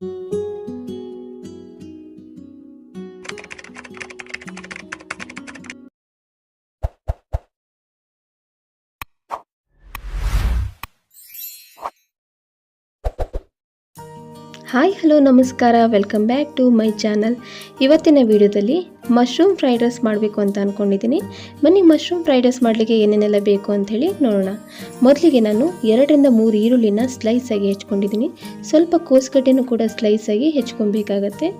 Thank you. Hi, hello, ನಮಸ್ಕಾರ. Welcome back to my channel ಇವತ್ತಿನ ವಿಡಿಯೋದಲ್ಲಿ ಮಶ್ರೂಮ್ ಫ್ರೈಡ್ ರೈಸ್ ಮಾಡಬೇಕು ಅಂತ ಅಂದ್ಕೊಂಡಿದ್ದೀನಿ ಬನ್ನಿ ಮಶ್ರೂಮ್ ಫ್ರೈಡ್ ರೈಸ್ ಮಾಡಲಿಕ್ಕೆ ಏನೇನೆಲ್ಲ ಬೇಕು ಅಂಥೇಳಿ ನೋಡೋಣ. ಮೊದಲಿಗೆ ನಾನು ಎರಡರಿಂದ ಮೂರು ಈರುಳ್ಳಿನ ಸ್ಲೈಸಾಗಿ ಹೆಚ್ಕೊಂಡಿದ್ದೀನಿ. ಸ್ವಲ್ಪ ಕೋಸ್ಗಡ್ಡೆನೂ ಕೂಡ ಸ್ಲೈಸಾಗಿ ಹೆಚ್ಕೊಬೇಕಾಗತ್ತೆ.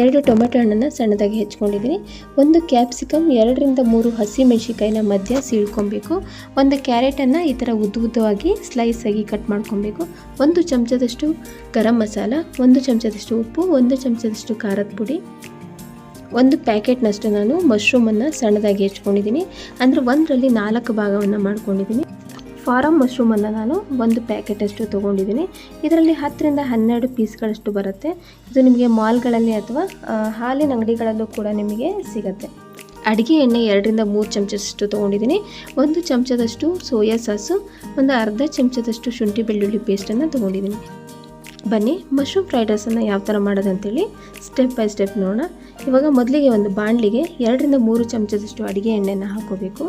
ಎರಡು ಟೊಮೆಟೊ ಹಣ್ಣನ್ನು ಸಣ್ಣದಾಗಿ ಹೆಚ್ಕೊಂಡಿದ್ದೀನಿ. ಒಂದು ಕ್ಯಾಪ್ಸಿಕಮ್ ಎರಡರಿಂದ ಮೂರು ಹಸಿ ಮೆಣಸಿಕಾಯಿನ ಮಧ್ಯ ಸೀಳ್ಕೊಬೇಕು. ಒಂದು ಕ್ಯಾರೆಟನ್ನು ಈ ಥರ ಉದ್ದ ಉದ್ದವಾಗಿ ಸ್ಲೈಸಾಗಿ ಕಟ್ ಮಾಡ್ಕೊಬೇಕು. ಒಂದು ಚಮಚದಷ್ಟು ಗರಂ ಮಸಾಲ, ಒಂದು ಚಮಚದಷ್ಟು ಉಪ್ಪು, ಒಂದು ಚಮಚದಷ್ಟು ಖಾರದ ಪುಡಿ. ಒಂದು ಪ್ಯಾಕೆಟ್ನಷ್ಟು ನಾನು ಮಶ್ರೂಮನ್ನು ಸಣ್ಣದಾಗಿ ಹೆಚ್ಕೊಂಡಿದ್ದೀನಿ. ಅಂದರೆ ಒಂದರಲ್ಲಿ ನಾಲ್ಕು ಭಾಗವನ್ನು ಮಾಡ್ಕೊಂಡಿದ್ದೀನಿ. ಫಾರಮ್ ಮಶ್ರೂಮನ್ನು ನಾನು ಒಂದು ಪ್ಯಾಕೆಟಷ್ಟು ತೊಗೊಂಡಿದ್ದೀನಿ. ಇದರಲ್ಲಿ ಹತ್ತರಿಂದ ಹನ್ನೆರಡು ಪೀಸ್ಗಳಷ್ಟು ಬರುತ್ತೆ. ಇದು ನಿಮಗೆ ಮಾಲ್ಗಳಲ್ಲಿ ಅಥವಾ ಹಾಲಿನ ಅಂಗಡಿಗಳಲ್ಲೂ ಕೂಡ ನಿಮಗೆ ಸಿಗುತ್ತೆ. ಅಡುಗೆ ಎಣ್ಣೆ ಎರಡರಿಂದ ಮೂರು ಚಮಚದಷ್ಟು ತೊಗೊಂಡಿದ್ದೀನಿ. ಒಂದು ಚಮಚದಷ್ಟು ಸೋಯಾ ಸಾಸು, ಒಂದು ಅರ್ಧ ಚಮಚದಷ್ಟು ಶುಂಠಿ ಬೆಳ್ಳುಳ್ಳಿ ಪೇಸ್ಟನ್ನು ತೊಗೊಂಡಿದ್ದೀನಿ. ಬನ್ನಿ ಮಶ್ರೂಮ್ ಫ್ರೈಡ್ ರೈಸನ್ನು ಯಾವ ಥರ ಮಾಡೋದಂತೇಳಿ ಸ್ಟೆಪ್ ಬೈ ಸ್ಟೆಪ್ ನೋಡೋಣ. ಇವಾಗ ಮೊದಲಿಗೆ ಒಂದು ಬಾಣಲಿಗೆ ಎರಡರಿಂದ ಮೂರು ಚಮಚದಷ್ಟು ಅಡುಗೆ ಎಣ್ಣೆನ ಹಾಕೋಬೇಕು.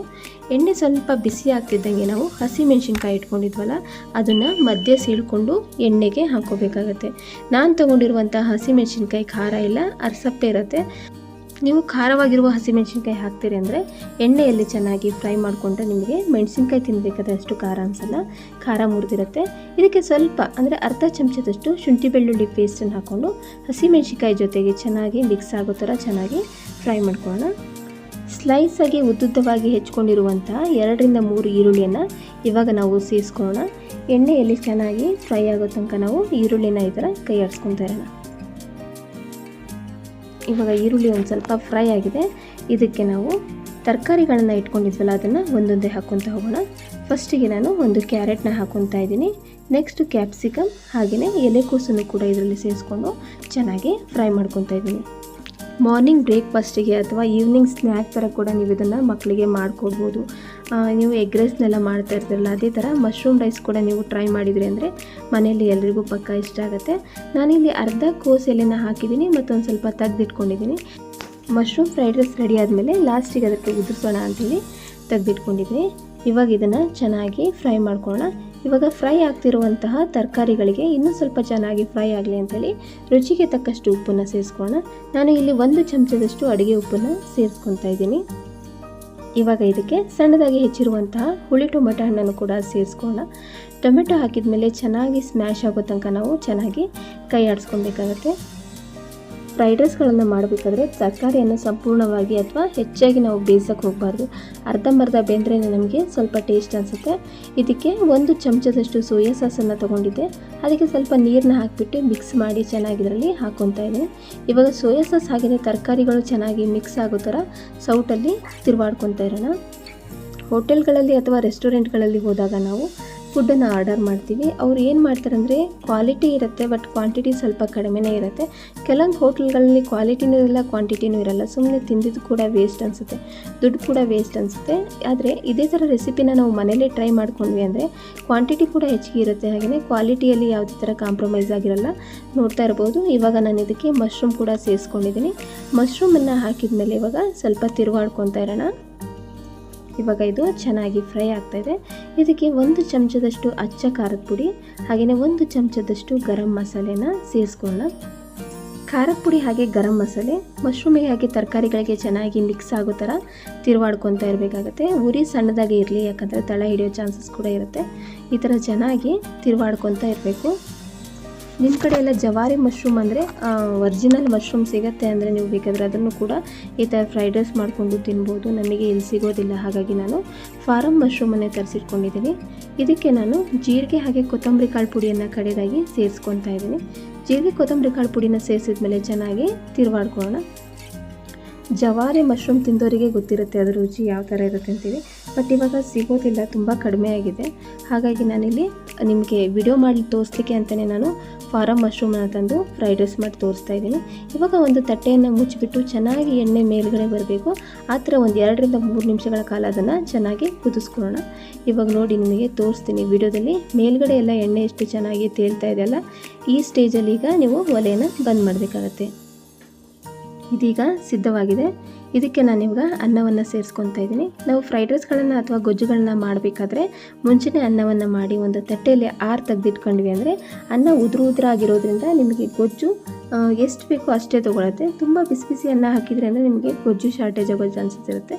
ಎಣ್ಣೆ ಸ್ವಲ್ಪ ಬಿಸಿ ಆಗ್ತಿದ್ದಂಗೆ ನಾವು ಹಸಿ ಮೆಣಸಿನ್ಕಾಯಿ ಇಟ್ಕೊಂಡಿದ್ವಲ್ಲ, ಅದನ್ನು ಮಧ್ಯೆ ಸೀಳ್ಕೊಂಡು ಎಣ್ಣೆಗೆ ಹಾಕೋಬೇಕಾಗತ್ತೆ. ನಾನು ತೊಗೊಂಡಿರುವಂಥ ಹಸಿ ಮೆಣಸಿನ್ಕಾಯಿ ಖಾರ ಇಲ್ಲ, ಅರ್ಸಪ್ಪೆ ಇರುತ್ತೆ. ನೀವು ಖಾರವಾಗಿರುವ ಹಸಿಮೆಣಸಿನ್ಕಾಯಿ ಹಾಕ್ತೀರಿ ಅಂದರೆ ಎಣ್ಣೆಯಲ್ಲಿ ಚೆನ್ನಾಗಿ ಫ್ರೈ ಮಾಡಿಕೊಂಡ್ರೆ ನಿಮಗೆ ಮೆಣಸಿನ್ಕಾಯಿ ತಿನ್ನಬೇಕಾದ್ರೆ ಅಷ್ಟು ಖಾರ ಅನಿಸಲ್ಲ. ಖಾರ ಮುರಿದಿರುತ್ತೆ. ಇದಕ್ಕೆ ಸ್ವಲ್ಪ ಅಂದರೆ ಅರ್ಧ ಚಮಚದಷ್ಟು ಶುಂಠಿ ಬೆಳ್ಳುಳ್ಳಿ ಪೇಸ್ಟನ್ನು ಹಾಕ್ಕೊಂಡು ಹಸಿಮೆಣಸಿನ್ಕಾಯಿ ಜೊತೆಗೆ ಚೆನ್ನಾಗಿ ಮಿಕ್ಸ್ ಆಗೋ ಥರ ಚೆನ್ನಾಗಿ ಫ್ರೈ ಮಾಡ್ಕೊಳ್ಳೋಣ. ಸ್ಲೈಸಾಗಿ ಉದ್ದುದ್ದವಾಗಿ ಹೆಚ್ಕೊಂಡಿರುವಂಥ ಎರಡರಿಂದ ಮೂರು ಈರುಳ್ಳಿಯನ್ನು ಇವಾಗ ನಾವು ಸೇರಿಸ್ಕೊಳ್ಳೋಣ. ಎಣ್ಣೆಯಲ್ಲಿ ಚೆನ್ನಾಗಿ ಫ್ರೈ ಆಗೋ ತನಕ ನಾವು ಈರುಳ್ಳಿನ ಈ ಥರ ಕೈ ಆಡಿಸ್ಕೊತಾ ಇರೋಣ. ಇವಾಗ ಈರುಳ್ಳಿ ಒಂದು ಸ್ವಲ್ಪ ಫ್ರೈ ಆಗಿದೆ. ಇದಕ್ಕೆ ನಾವು ತರಕಾರಿಗಳನ್ನು ಇಟ್ಕೊಂಡಿದ್ವಲ್ಲ ಅದನ್ನು ಒಂದೊಂದೇ ಹಾಕ್ಕೊತಾ ಹೋಗೋಣ. ಫಸ್ಟಿಗೆ ನಾನು ಒಂದು ಕ್ಯಾರೆಟ್ನ ಹಾಕ್ಕೊತಾ ಇದ್ದೀನಿ. ನೆಕ್ಸ್ಟ್ ಕ್ಯಾಪ್ಸಿಕಮ್ ಹಾಗೆಯೇ ಎಲೆಕೋಸನ್ನು ಕೂಡ ಇದರಲ್ಲಿ ಸೇರಿಸ್ಕೊಂಡು ಚೆನ್ನಾಗಿ ಫ್ರೈ ಮಾಡ್ಕೊತಾ ಇದ್ದೀನಿ. ಮಾರ್ನಿಂಗ್ ಬ್ರೇಕ್ಫಾಸ್ಟಿಗೆ ಅಥವಾ ಈವ್ನಿಂಗ್ ಸ್ನ್ಯಾಕ್ ಥರ ಕೂಡ ನೀವು ಇದನ್ನು ಮಕ್ಕಳಿಗೆ ಮಾಡಿಕೊಡ್ಬೋದು. ನೀವು ಎಗ್ ರೈಸ್ನೆಲ್ಲ ಮಾಡ್ತಾ ಇರ್ತೀರಲ್ಲ, ಅದೇ ಥರ ಮಶ್ರೂಮ್ ರೈಸ್ ಕೂಡ ನೀವು ಟ್ರೈ ಮಾಡಿದ್ರಿ ಅಂದರೆ ಮನೆಯಲ್ಲಿ ಎಲ್ರಿಗೂ ಪಕ್ಕ ಇಷ್ಟ ಆಗುತ್ತೆ. ನಾನಿಲ್ಲಿ ಅರ್ಧ ಎಲೆನ ಹಾಕಿದ್ದೀನಿ ಮತ್ತೊಂದು ಸ್ವಲ್ಪ ತೆಗೆದಿಟ್ಕೊಂಡಿದ್ದೀನಿ. ಮಶ್ರೂಮ್ ಫ್ರೈಡ್ ರೈಸ್ ರೆಡಿ ಆದಮೇಲೆ ಲಾಸ್ಟಿಗೆ ಅದಕ್ಕೆ ಉದುರಿಸೋಣ ಅಂತೇಳಿ ತೆಗೆದಿಟ್ಕೊಂಡಿದ್ದೀನಿ. ಇವಾಗ ಇದನ್ನು ಚೆನ್ನಾಗಿ ಫ್ರೈ ಮಾಡ್ಕೊಳ್ಳೋಣ. ಇವಾಗ ಫ್ರೈ ಆಗ್ತಿರುವಂತಹ ತರಕಾರಿಗಳಿಗೆ ಇನ್ನೂ ಸ್ವಲ್ಪ ಚೆನ್ನಾಗಿ ಫ್ರೈ ಆಗಲಿ ಅಂತೇಳಿ ರುಚಿಗೆ ತಕ್ಕಷ್ಟು ಉಪ್ಪನ್ನು ಸೇರಿಸ್ಕೊಳ್ಳೋಣ. ನಾನು ಇಲ್ಲಿ ಒಂದು ಚಮಚದಷ್ಟು ಅಡುಗೆ ಉಪ್ಪನ್ನು ಸೇರಿಸ್ಕೊತಾ ಇದ್ದೀನಿ. ಇವಾಗ ಇದಕ್ಕೆ ಸಣ್ಣದಾಗಿ ಹೆಚ್ಚಿರುವಂತಹ ಹುಳಿ ಟೊಮೆಟೊ ಹಣ್ಣನ್ನು ಕೂಡ ಸೇರಿಸ್ಕೊಳ್ಳೋಣ. ಟೊಮೆಟೊ ಹಾಕಿದ ಮೇಲೆ ಚೆನ್ನಾಗಿ ಸ್ಮ್ಯಾಶ್ ಆಗೋ ತನಕ ನಾವು ಚೆನ್ನಾಗಿ ಕೈ ಆಡಿಸ್ಕೊಬೇಕಾಗತ್ತೆ ಫ್ರೈಡ್ ರೈಸ್ಗಳನ್ನು ಮಾಡಬೇಕಾದ್ರೆ ತರಕಾರಿಯನ್ನು ಸಂಪೂರ್ಣವಾಗಿ ಅಥವಾ ಹೆಚ್ಚಾಗಿ ನಾವು ಬೇಯಿಸೋಕೆ ಹೋಗಬಾರ್ದು. ಅರ್ಧಂಬರ್ಧ ಬೆಂದ್ರೇ ನಮಗೆ ಸ್ವಲ್ಪ ಟೇಸ್ಟ್ ಅನಿಸುತ್ತೆ. ಇದಕ್ಕೆ ಒಂದು ಚಮಚದಷ್ಟು ಸೋಯಾ ಸಾಸನ್ನು ತೊಗೊಂಡಿದ್ದೆ. ಅದಕ್ಕೆ ಸ್ವಲ್ಪ ನೀರನ್ನ ಹಾಕಿಬಿಟ್ಟು ಮಿಕ್ಸ್ ಮಾಡಿ ಚೆನ್ನಾಗಿ ಇದರಲ್ಲಿ ಹಾಕ್ಕೊತಾ ಇದ್ದೀನಿ. ಇವಾಗ ಸೋಯಾ ಸಾಸ್ ಹಾಗೆಯೇ ತರಕಾರಿಗಳು ಚೆನ್ನಾಗಿ ಮಿಕ್ಸ್ ಆಗೋ ಥರ ಸೌಟಲ್ಲಿ ತಿರುವಾಡ್ಕೊತಾ ಇರೋಣ. ಹೋಟೆಲ್ಗಳಲ್ಲಿ ಅಥವಾ ರೆಸ್ಟೋರೆಂಟ್ಗಳಲ್ಲಿ ಹೋದಾಗ ನಾವು ಫುಡ್ಡನ್ನು ಆರ್ಡರ್ ಮಾಡ್ತೀವಿ. ಅವ್ರು ಏನು ಮಾಡ್ತಾರೆ ಅಂದರೆ ಕ್ವಾಲಿಟಿ ಇರುತ್ತೆ ಬಟ್ ಕ್ವಾಂಟಿಟಿ ಸ್ವಲ್ಪ ಕಡಿಮೆನೇ ಇರುತ್ತೆ. ಕೆಲವೊಂದು ಹೋಟೆಲ್ಗಳಲ್ಲಿ ಕ್ವಾಲಿಟಿನೂ ಇರಲ್ಲ ಕ್ವಾಂಟಿಟಿನೂ ಇರಲ್ಲ. ಸುಮ್ಮನೆ ತಿಂದಿದ್ದು ಕೂಡ ವೇಸ್ಟ್ ಅನಿಸುತ್ತೆ. ದುಡ್ಡು ಕೂಡ ವೇಸ್ಟ್ ಅನಿಸುತ್ತೆ. ಆದರೆ ಇದೇ ಥರ ರೆಸಿಪಿನ ನಾವು ಮನೇಲೇ ಟ್ರೈ ಮಾಡ್ಕೊಂಡ್ವಿ ಅಂದರೆ ಕ್ವಾಂಟಿಟಿ ಕೂಡ ಹೆಚ್ಚಿಗೆ ಇರುತ್ತೆ. ಹಾಗೆಯೇ ಕ್ವಾಲಿಟಿಯಲ್ಲಿ ಯಾವುದೇ ಥರ ಕಾಂಪ್ರಮೈಸ್ ಆಗಿರಲ್ಲ, ನೋಡ್ತಾ ಇರ್ಬೋದು. ಇವಾಗ ನಾನು ಇದಕ್ಕೆ ಮಶ್ರೂಮ್ ಕೂಡ ಸೇರಿಸ್ಕೊಂಡಿದ್ದೀನಿ ಮಶ್ರೂಮನ್ನು ಹಾಕಿದ ಮೇಲೆ ಇವಾಗ ಸ್ವಲ್ಪ ತಿರುವಾಡ್ಕೊತಾ ಇರೋಣ. ಇವಾಗ ಇದು ಚೆನ್ನಾಗಿ ಫ್ರೈ ಆಗ್ತಾ ಇದೆ. ಇದಕ್ಕೆ ಒಂದು ಚಮಚದಷ್ಟು ಅಚ್ಚ ಖಾರದ ಪುಡಿ ಹಾಗೆಯೇ ಒಂದು ಚಮಚದಷ್ಟು ಗರಂ ಮಸಾಲೆನ ಸೇರಿಸ್ಕೊಳ್ಳೋಣ. ಖಾರದ ಪುಡಿ ಹಾಗೆ ಗರಂ ಮಸಾಲೆ, ಮಶ್ರೂಮಿಗೆ ಹಾಗೆ ತರಕಾರಿಗಳಿಗೆ ಚೆನ್ನಾಗಿ ಮಿಕ್ಸ್ ಆಗೋ ಥರ ತಿರುವಾಡ್ಕೊತಾ ಇರಬೇಕಾಗತ್ತೆ. ಉರಿ ಸಣ್ಣದಾಗಿ ಇರಲಿ, ಯಾಕಂದರೆ ತಳ ಹಿಡಿಯೋ ಚಾನ್ಸಸ್ ಕೂಡ ಇರುತ್ತೆ. ಈ ಥರ ಚೆನ್ನಾಗಿ ತಿರುವಾಡ್ಕೊತಾ ಇರಬೇಕು. ನಿಮ್ಮ ಕಡೆ ಎಲ್ಲ ಜವಾರಿ ಮಶ್ರೂಮ್ ಅಂದರೆ ಒರಿಜಿನಲ್ ಮಶ್ರೂಮ್ ಸಿಗುತ್ತೆ ಅಂದರೆ ನೀವು ಬೇಕಾದರೆ ಅದನ್ನು ಕೂಡ ಈ ಥರ ಫ್ರೈಡ್ ರೈಸ್ ಮಾಡಿಕೊಂಡು ತಿನ್ಬೋದು. ನಮಗೆ ಇಲ್ಲಿ ಸಿಗೋದಿಲ್ಲ, ಹಾಗಾಗಿ ನಾನು ಫಾರಮ್ ಮಶ್ರೂಮನ್ನೇ ತರಿಸಿಟ್ಕೊಂಡಿದ್ದೀನಿ ಇದಕ್ಕೆ ನಾನು ಜೀರಿಗೆ ಹಾಗೆ ಕೊತ್ತಂಬರಿ ಕಾಳು ಪುಡಿಯನ್ನು ಕಡೆದಾಗಿ ಸೇರಿಸ್ಕೊತಾ ಇದ್ದೀನಿ. ಜೀರಿಗೆ ಕೊತ್ತಂಬರಿ ಕಾಳು ಪುಡಿನ ಸೇರಿಸಿದ ಮೇಲೆ ಚೆನ್ನಾಗಿ ತಿರುವಾಡ್ಕೊಳ್ಳೋಣ. ಜವಾರಿ ಮಶ್ರೂಮ್ ತಿಂದವರಿಗೆ ಗೊತ್ತಿರುತ್ತೆ ಅದರ ರುಚಿ ಯಾವ ಥರ ಇರುತ್ತೆ ಅಂತೇಳಿ ಬಟ್ ಇವಾಗ ಸಿಗೋದಿಲ್ಲ, ತುಂಬ ಕಡಿಮೆ ಆಗಿದೆ. ಹಾಗಾಗಿ ನಾನಿಲ್ಲಿ ನಿಮಗೆ ವಿಡಿಯೋ ಮಾಡಿ ತೋರಿಸ್ಲಿಕ್ಕೆ ಅಂತಲೇ ನಾನು ಫಾರಮ್ ಮಶ್ರೂಮನ್ನು ತಂದು ಫ್ರೈಡ್ ರೈಸ್ ಮಾಡಿ ತೋರಿಸ್ತಾ ಇದ್ದೀನಿ. ಇವಾಗ ಒಂದು ತಟ್ಟೆಯನ್ನು ಮುಚ್ಚಿಬಿಟ್ಟು ಚೆನ್ನಾಗಿ ಎಣ್ಣೆ ಮೇಲ್ಗಡೆ ಬರಬೇಕು. ಆ ಥರ ಒಂದು ಎರಡರಿಂದ ಮೂರು ನಿಮಿಷಗಳ ಕಾಲ ಅದನ್ನು ಚೆನ್ನಾಗಿ ಕುದಿಸ್ಕೊಳ್ಳೋಣ. ಇವಾಗ ನೋಡಿ ನಿಮಗೆ ತೋರಿಸ್ತೀನಿ ವಿಡಿಯೋದಲ್ಲಿ. ಮೇಲ್ಗಡೆ ಎಲ್ಲ ಎಣ್ಣೆ ಎಷ್ಟು ಚೆನ್ನಾಗಿ ತೇಲ್ತಾ ಇದೆಯಲ್ಲ ಈ ಸ್ಟೇಜಲ್ಲಿ ಈಗ ನೀವು ಒಲೆಯನ್ನು ಬಂದ್ ಮಾಡಬೇಕಾಗತ್ತೆ. ಇದೀಗ ಸಿದ್ಧವಾಗಿದೆ. ಇದಕ್ಕೆ ನಾನು ಇವಾಗ ಅನ್ನವನ್ನು ಸೇರಿಸ್ಕೊತಾ ಇದ್ದೀನಿ. ನಾವು ಫ್ರೈಡ್ ರೈಸ್ಗಳನ್ನು ಅಥವಾ ಗೊಜ್ಜುಗಳನ್ನ ಮಾಡಬೇಕಾದ್ರೆ ಮುಂಚೆನೇ ಅನ್ನವನ್ನು ಮಾಡಿ ಒಂದು ತಟ್ಟೆಯಲ್ಲಿ ಆರು ತೆಗೆದಿಟ್ಕೊಂಡ್ವಿ ಅಂದರೆ ಅನ್ನ ಉದುರು ಉದುರಾಗಿರೋದ್ರಿಂದ ನಿಮಗೆ ಗೊಜ್ಜು ಎಷ್ಟು ಬೇಕೋ ಅಷ್ಟೇ ತೊಗೊಳತ್ತೆ. ತುಂಬ ಬಿಸಿ ಬಿಸಿ ಅನ್ನ ಹಾಕಿದರೆ ಅಂದರೆ ನಿಮಗೆ ಗೊಜ್ಜು ಶಾರ್ಟೇಜ್ ಆಗೋ ಚಾನ್ಸಸ್ ಇರುತ್ತೆ.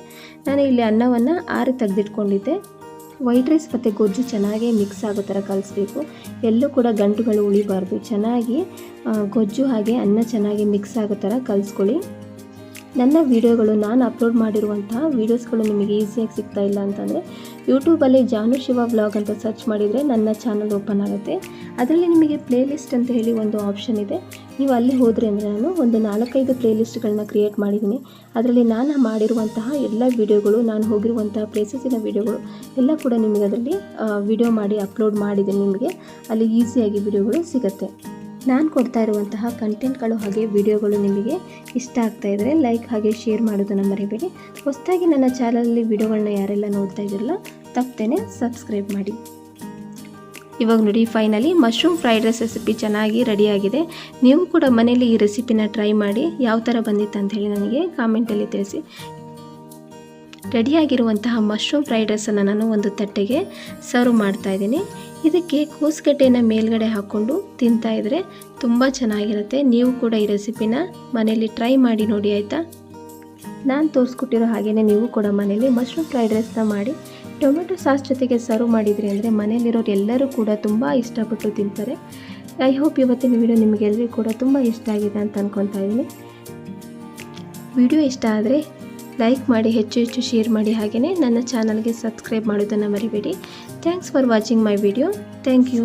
ನಾನು ಇಲ್ಲಿ ಅನ್ನವನ್ನು ಆರು ತೆಗೆದಿಟ್ಕೊಂಡಿದ್ದೆ. ವೈಟ್ ರೈಸ್ ಮತ್ತು ಗೊಜ್ಜು ಚೆನ್ನಾಗಿ ಮಿಕ್ಸ್ ಆಗೋ ಥರ ಕಲಿಸ್ಬೇಕು. ಎಲ್ಲೂ ಕೂಡ ಗಂಟುಗಳು ಉಳಿಬಾರ್ದು. ಚೆನ್ನಾಗಿ ಗೊಜ್ಜು ಹಾಗೆ ಅನ್ನ ಚೆನ್ನಾಗಿ ಮಿಕ್ಸ್ ಆಗೋ ಥರ ಕಲಿಸ್ಕೊಳ್ಳಿ. ನನ್ನ ವಿಡಿಯೋಗಳು ನಾನು ಅಪ್ಲೋಡ್ ಮಾಡಿರುವಂತಹ ವೀಡಿಯೋಸ್ಗಳು ನಿಮಗೆ ಈಸಿಯಾಗಿ ಸಿಗ್ತಾ ಇಲ್ಲ ಅಂತಂದರೆ ಯೂಟ್ಯೂಬಲ್ಲಿ ಜಾನು ಶಿವ ವ್ಲಾಗ್ ಅಂತ ಸರ್ಚ್ ಮಾಡಿದರೆ ನನ್ನ ಚಾನಲ್ ಓಪನ್ ಆಗುತ್ತೆ. ಅದರಲ್ಲಿ ನಿಮಗೆ ಪ್ಲೇ ಲಿಸ್ಟ್ ಅಂತ ಹೇಳಿ ಒಂದು ಆಪ್ಷನ್ ಇದೆ. ನೀವು ಅಲ್ಲಿ ಹೋದರೆ ಅಂದರೆ ನಾನು ಒಂದು ನಾಲ್ಕೈದು ಪ್ಲೇ ಲಿಸ್ಟ್ಗಳನ್ನ ಕ್ರಿಯೇಟ್ ಮಾಡಿದ್ದೀನಿ. ಅದರಲ್ಲಿ ನಾನು ಮಾಡಿರುವಂತಹ ಎಲ್ಲ ವೀಡಿಯೋಗಳು, ನಾನು ಹೋಗಿರುವಂತಹ ಪ್ಲೇಸಸ್ಸಿನ ವೀಡಿಯೋಗಳು ಎಲ್ಲ ಕೂಡ ನಿಮಗೆ ಅದರಲ್ಲಿ ವಿಡಿಯೋ ಮಾಡಿ ಅಪ್ಲೋಡ್ ಮಾಡಿದ್ದೀನಿ ನಿಮಗೆ. ಅಲ್ಲಿ ಈಸಿಯಾಗಿ ವಿಡಿಯೋಗಳು ಸಿಗುತ್ತೆ. ನಾನು ಕೊಡ್ತಾ ಇರುವಂತಹ ಕಂಟೆಂಟ್ಗಳು ಹಾಗೆ ವಿಡಿಯೋಗಳು ನಿಮಗೆ ಇಷ್ಟ ಆಗ್ತಾ ಇದ್ದರೆ ಲೈಕ್ ಹಾಗೆ ಶೇರ್ ಮಾಡೋದನ್ನು ಮರಿಬೇಡಿ. ಹೊಸದಾಗಿ ನನ್ನ ಚಾನಲಲ್ಲಿ ವಿಡಿಯೋಗಳನ್ನ ಯಾರೆಲ್ಲ ನೋಡ್ತಾ ಇದ್ದೀರಲ್ಲ ತಪ್ಪದೇನೆ ಸಬ್ಸ್ಕ್ರೈಬ್ ಮಾಡಿ. ಇವಾಗ ನೋಡಿ finally mushroom fried rice recipe ಚೆನ್ನಾಗಿ ರೆಡಿಯಾಗಿದೆ ನೀವು ಕೂಡ ಮನೇಲಿ ಈ ರೆಸಿಪಿನ ಟ್ರೈ ಮಾಡಿ ಯಾವ ಥರ ಬಂದಿತ್ತು ಅಂತ ಹೇಳಿ ನನಗೆ ಕಾಮೆಂಟಲ್ಲಿ ತಿಳಿಸಿ. ರೆಡಿಯಾಗಿರುವಂತಹ ಮಶ್ರೂಮ್ ಫ್ರೈಡ್ ರೈಸನ್ನು ನಾನು ಒಂದು ತಟ್ಟೆಗೆ ಸರ್ವ್ ಮಾಡ್ತಾ ಇದ್ದೀನಿ. ಇದಕ್ಕೆ ಕೂಸ್ಗಡ್ಡೆಯನ್ನು ಮೇಲ್ಗಡೆ ಹಾಕ್ಕೊಂಡು ತಿಂತಾ ಇದ್ದರೆ ತುಂಬ ಚೆನ್ನಾಗಿರುತ್ತೆ. ನೀವು ಕೂಡ ಈ ರೆಸಿಪಿನ ಮನೆಯಲ್ಲಿ ಟ್ರೈ ಮಾಡಿ ನೋಡಿ ಆಯಿತಾ? ನಾನು ತೋರಿಸ್ಕೊಟ್ಟಿರೋ ಹಾಗೆಯೇ ನೀವು ಕೂಡ ಮನೆಯಲ್ಲಿ ಮಶ್ರೂಮ್ ಫ್ರೈಡ್ ರೈಸ್ನ ಮಾಡಿ ಟೊಮೆಟೊ ಸಾಸ್ ಜೊತೆಗೆ ಸರ್ವ್ ಮಾಡಿದ್ರಿ ಅಂದರೆ ಮನೆಯಲ್ಲಿರೋರೆಲ್ಲರೂ ಎಲ್ಲರೂ ಕೂಡ ತುಂಬ ಇಷ್ಟಪಟ್ಟು ತಿಂತಾರೆ. ಐ ಹೋಪ್ ಇವತ್ತಿನ ವಿಡಿಯೋ ನಿಮಗೆಲ್ಲರಿಗೂ ಕೂಡ ತುಂಬ ಇಷ್ಟ ಆಗಿದೆ ಅಂತ ಅನ್ಕೊತಾ ಇದ್ದೀನಿ. ವಿಡಿಯೋ ಇಷ್ಟ ಆದರೆ ಲೈಕ್ ಮಾಡಿ, ಹೆಚ್ಚು ಹೆಚ್ಚು ಶೇರ್ ಮಾಡಿ ಹಾಗೆಯೇ ನನ್ನ ಚಾನಲ್ಗೆ ಸಬ್ಸ್ಕ್ರೈಬ್ ಮಾಡೋದನ್ನು ಮರಿಬೇಡಿ. Thanks for watching my video thank you